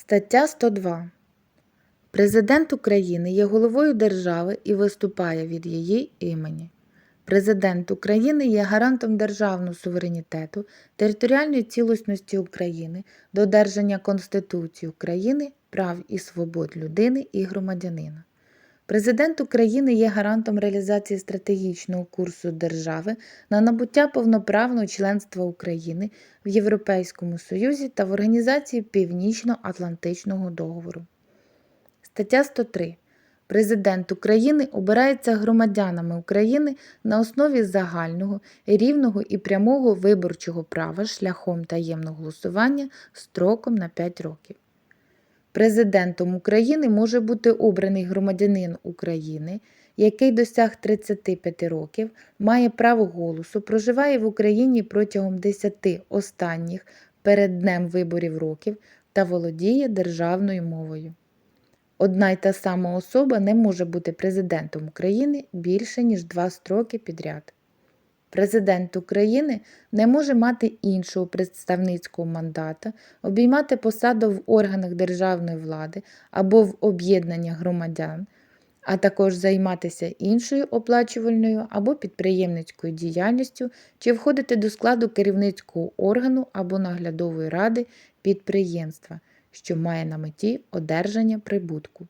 Стаття 102. Президент України є головою держави і виступає від її імені. Президент України є гарантом державного суверенітету, територіальної цілісності України, додержання Конституції України, прав і свобод людини і громадянина. Президент України є гарантом реалізації стратегічного курсу держави на набуття повноправного членства України в Європейському Союзі та в Організації Північно-Атлантичного договору. Стаття 103. Президент України обирається громадянами України на основі загального, рівного і прямого виборчого права шляхом таємного голосування строком на 5 років. Президентом України може бути обраний громадянин України, який досяг 35 років, має право голосу, проживає в Україні протягом 10 останніх перед днем виборів років та володіє державною мовою. Одна й та сама особа не може бути президентом України більше, ніж два строки підряд. Президент України не може мати іншого представницького мандата, обіймати посаду в органах державної влади або в об'єднаннях громадян, а також займатися іншою оплачувальною або підприємницькою діяльністю чи входити до складу керівницького органу або наглядової ради підприємства, що має на меті одержання прибутку.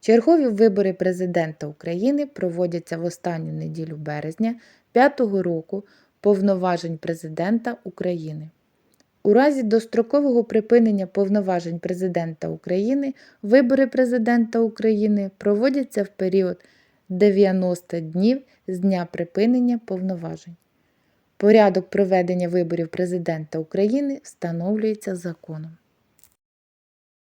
Чергові вибори президента України проводяться в останню неділю березня п'ятого року повноважень президента України. У разі дострокового припинення повноважень президента України вибори президента України проводяться в період 90 днів з дня припинення повноважень. Порядок проведення виборів президента України встановлюється законом.